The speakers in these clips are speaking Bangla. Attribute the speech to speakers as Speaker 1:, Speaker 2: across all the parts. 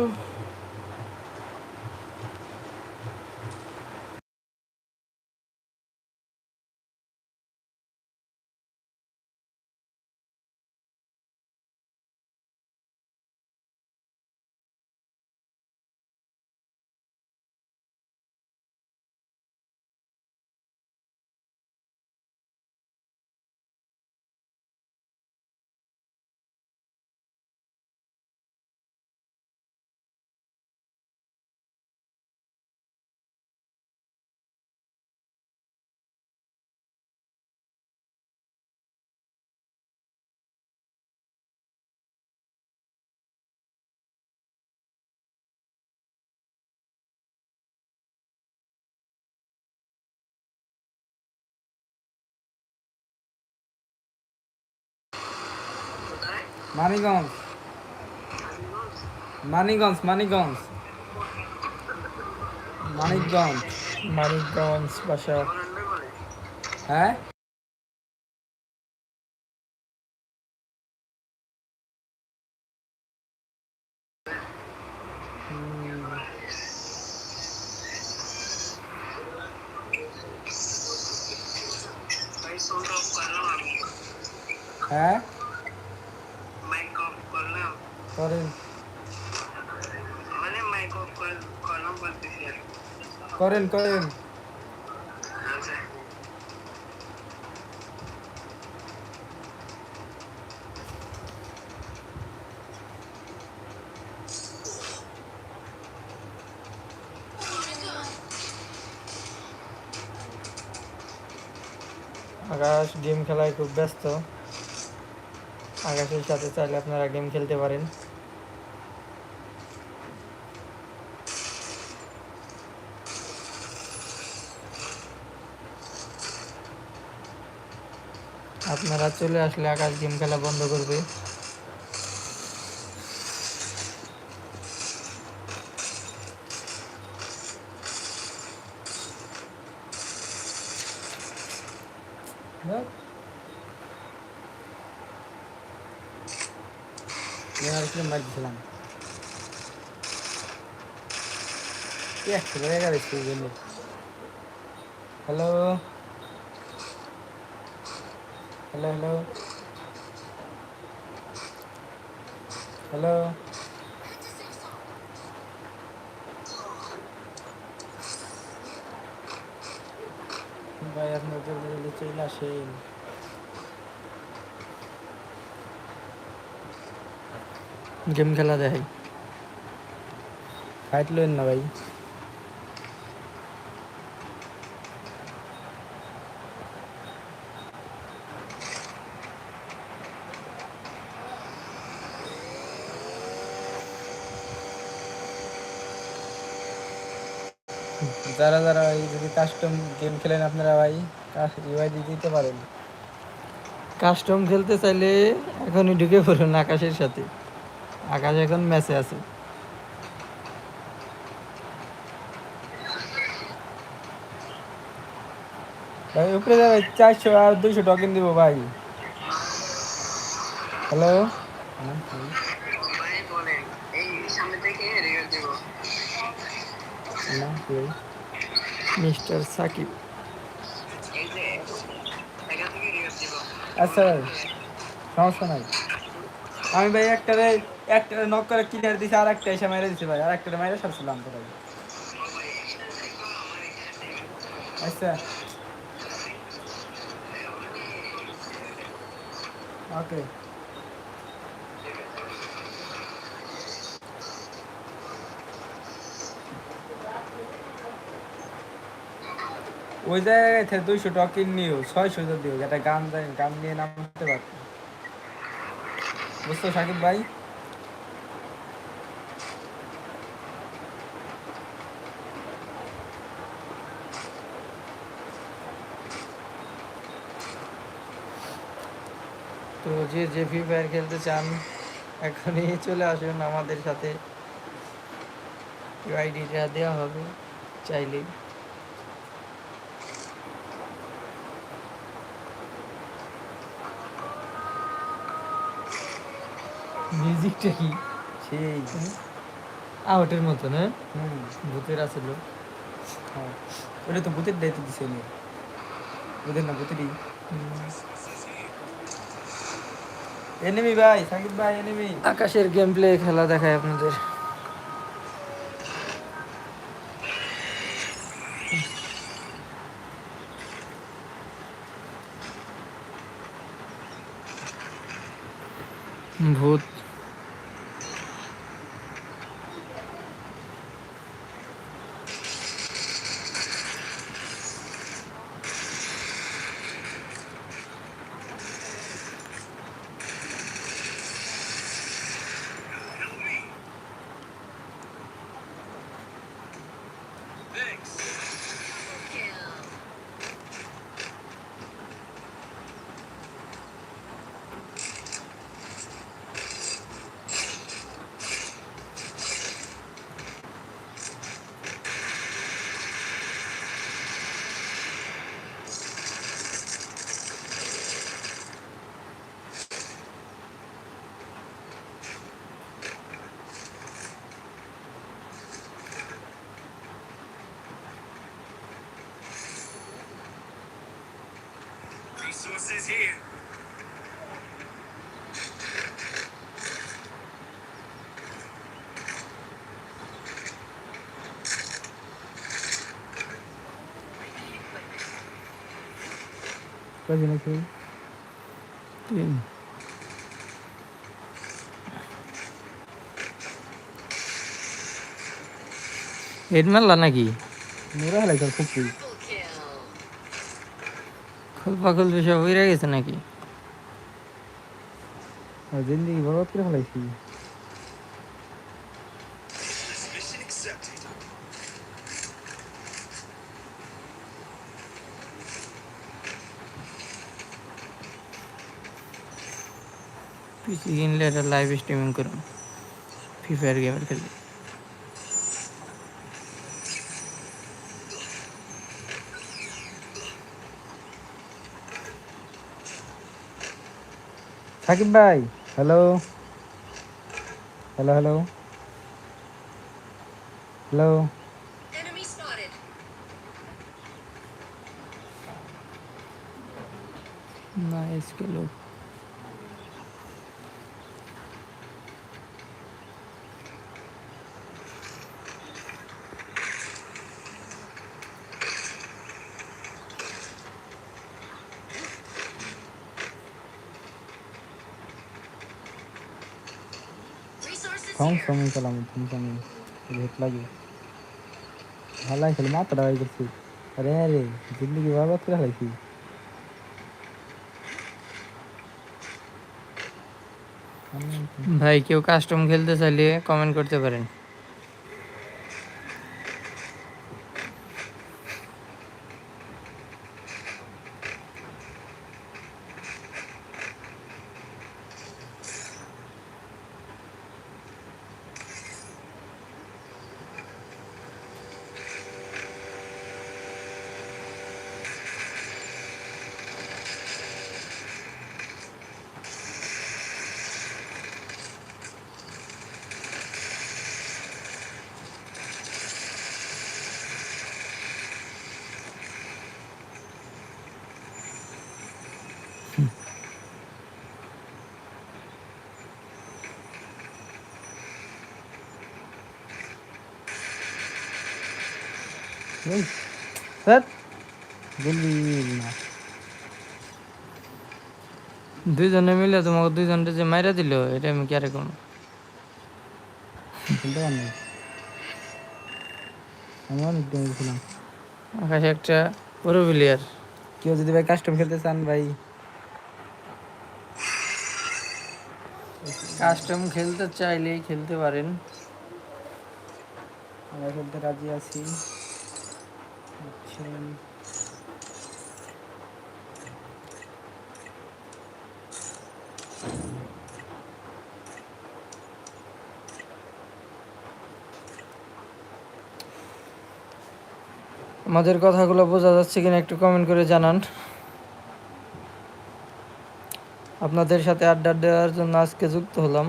Speaker 1: হুম মানিগঞ্জ মানিগঞ্জ মানিগঞ্জ মানিকগঞ্জ
Speaker 2: মানিকগঞ্জ বাসা
Speaker 1: হ্যাঁ করেন।
Speaker 3: মানে আর
Speaker 1: করেন করেন।
Speaker 3: আচ্ছা।
Speaker 2: আকাশ গেম খেলায় খুব ব্যস্ত। আকাশের সাথে চাইলে আপনারা গেম খেলতে পারেন। আপনারা চলে আসলে আকাশ গেম খেলা বন্ধ করবে।
Speaker 1: এগারো মার দিছিলাম একশো এগারো স্কুল জন্য হ্যালো হ্যালো হ্যালো হ্যালো ভাই আপনার জলদি চলে আসেন।
Speaker 2: গেম খেলা দেখাই।
Speaker 1: ফাইট লইন না ভাই। যারা যারা ভাই যদি কাস্টম গেম খেলেন আপনারা ভাই ইউআইডি দিতে পারেন।
Speaker 2: কাস্টম খেলতে চাইলে এখনই ঢুকে পড়ুন আকাশের সাথে। আকাশ এখন ম্যাচে আছে।
Speaker 1: ভাই উপরে যা ভাই চারশো আর দুইশো টোকেন দিব ভাই। হ্যালো না
Speaker 2: মিস্টার সাকিব।
Speaker 1: আচ্ছা সমস্যা নাই। আমি ভাই একটারে একটারে নক করে ক্লিয়ার দিছি, আর একটা এসে মেরে দিছি ভাই, আর একটারে মেরে সরছিলাম তো ভাই। আচ্ছা। ওকে ওই জায়গায় থেকে দুইশো টকিন নিও, ছয়শো দিও একটা গান গান নিয়ে নামতে পারতো বুঝতো সাকিব ভাই?
Speaker 2: তো যে যে ফ্রি ফায়ার খেলতে চান, এখনই চলে আসুন আমাদের সাথে। আইডিটা দেওয়া হবে চাইলেই
Speaker 1: মিউজিকটা কি? সেই।
Speaker 2: আউটের মতো না? ভূতের আছিল
Speaker 1: হ্যাঁ। ওটা তো ভূতের দায়িত্ব দিছে উনি। বুঝেন না ভূতেরই। এনিমি ভাই সাকিব ভাই এনিমি
Speaker 2: আকাশের গেম প্লে খেলা দেখায় আপনাদের। ভূত
Speaker 4: Resources here.
Speaker 1: কয়জন আছে
Speaker 2: তিন হেড মারলা নাকি
Speaker 1: মোরা হেলাই তোর খুব
Speaker 2: খোলপা খুলপি সব হয়ে গেছে নাকি?
Speaker 1: জিন্দিগি বরবাদ করে ফেলাইছি।
Speaker 4: Mission accepted.
Speaker 2: পিসি কিনলে এটা লাইভ স্ট্রিমিং করুন। ফ্রি ফায়ার গেমের খেলে
Speaker 1: সাকিব ভাই hello hello hello hello
Speaker 5: Resources
Speaker 1: কম
Speaker 5: here.
Speaker 1: সময় চালাম তুমি সময় ভেট লাগে ভালাই খেলে মাথা ডাবাই করছি আরে আরে জিন্দিগি বরবাদ করে ফেলাইছি
Speaker 2: ভাই কেউ কাস্টম খেলতে চাইলে কমেন্ট করতে পারেন
Speaker 1: স্যার। বলবি না
Speaker 2: দুইজনে মিলে তোমাকে দুইজনটা যে মাইরা দিল এটা আমি কি রকম
Speaker 1: খেলতে পার নাই আমি অনেক গেম খেলাম
Speaker 2: আকাশে একটা পুরো প্লেয়ার
Speaker 1: কেউ যদি ভাই কাস্টম খেলতে চান ভাই।
Speaker 2: কাস্টম খেলতে চাইলেই খেলতে পারেন।
Speaker 1: আমরা খেলতে রাজি আছি।
Speaker 2: আমাদের কথাগুলো বোঝা যাচ্ছে কিনা একটু কমেন্ট করে জানান। আপনাদের সাথে আড্ডা দেওয়ার জন্য আজকে যুক্ত হলাম।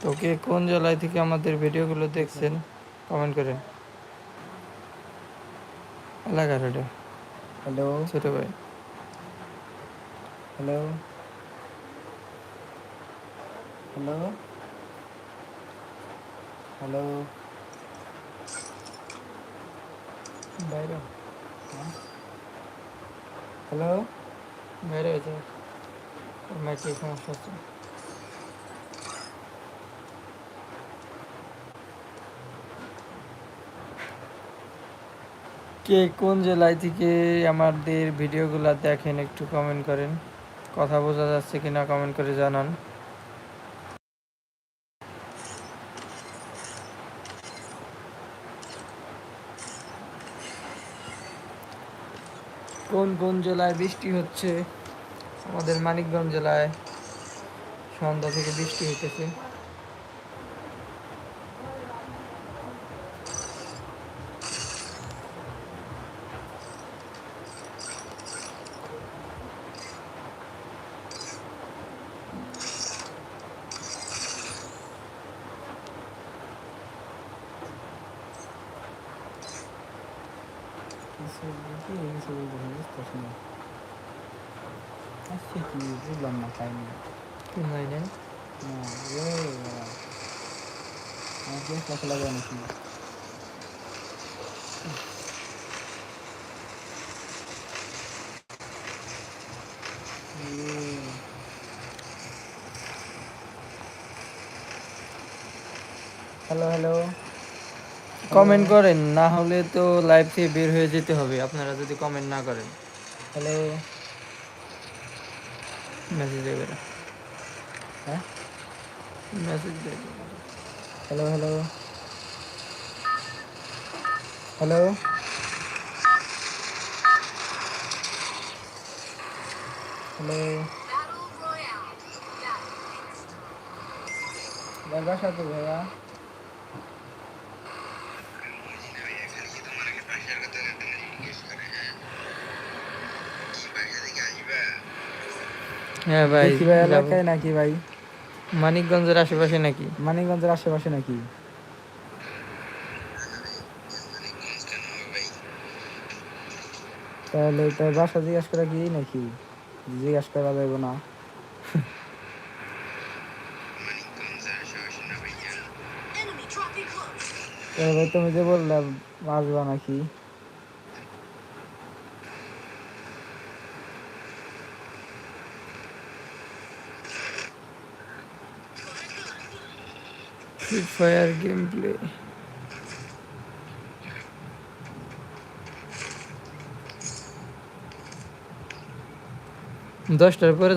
Speaker 2: তো কে কোন জেলায় থেকে আমাদের ভিডিওগুলো দেখছেন কমেন্ট করেন। এলাকার এটা
Speaker 1: হ্যালো
Speaker 2: ছোট ভাই
Speaker 1: হ্যালো হ্যালো হ্যালো
Speaker 2: বাইরে
Speaker 1: হ্যালো
Speaker 2: বাইরে হয়েছে মাইকের সমস্যা হচ্ছে কে কোন জেলায় থেকে আমাদের ভিডিওগুলো দেখেন একটু কমেন্ট করেন। কথা বোঝা যাচ্ছে কিনা কমেন্ট করে জানান। কোন কোন জেলায় বৃষ্টি হচ্ছে? আমাদের মানিকগঞ্জ জেলায় সন্ধ্যা থেকে বৃষ্টি হইতেছে।
Speaker 1: আচ্ছা কি বুঝলাম না খাইনি
Speaker 2: কি নাই
Speaker 1: না। আমার কি একটা খেলা যায় নাকি হ্যালো হ্যালো
Speaker 2: কমেন্ট করেন না হলে তো লাইভ থেকে বের হয়ে যেতে হবে আপনারা যদি কমেন্ট না করেন
Speaker 1: হ্যালো
Speaker 2: মেসেজ দেবে
Speaker 1: হ্যাঁ
Speaker 2: মেসেজ দেবে
Speaker 1: হ্যালো হ্যালো হ্যালো হ্যালো ভাইয়া
Speaker 2: হ্যাঁ ভাই।
Speaker 1: এলাকায় নাকি ভাই?
Speaker 2: মানিকগঞ্জের আশেপাশে নাকি?
Speaker 1: মানিকগঞ্জের আশেপাশে নাকি? তাহলে তার বাসা জিজ্ঞাসা করা কি নাকি? জিজ্ঞাসা করা যাবে না। তুমি যে বললে আসবা নাকি?
Speaker 2: ফ্রি ফায়ার গেম প্লে দশটার পরে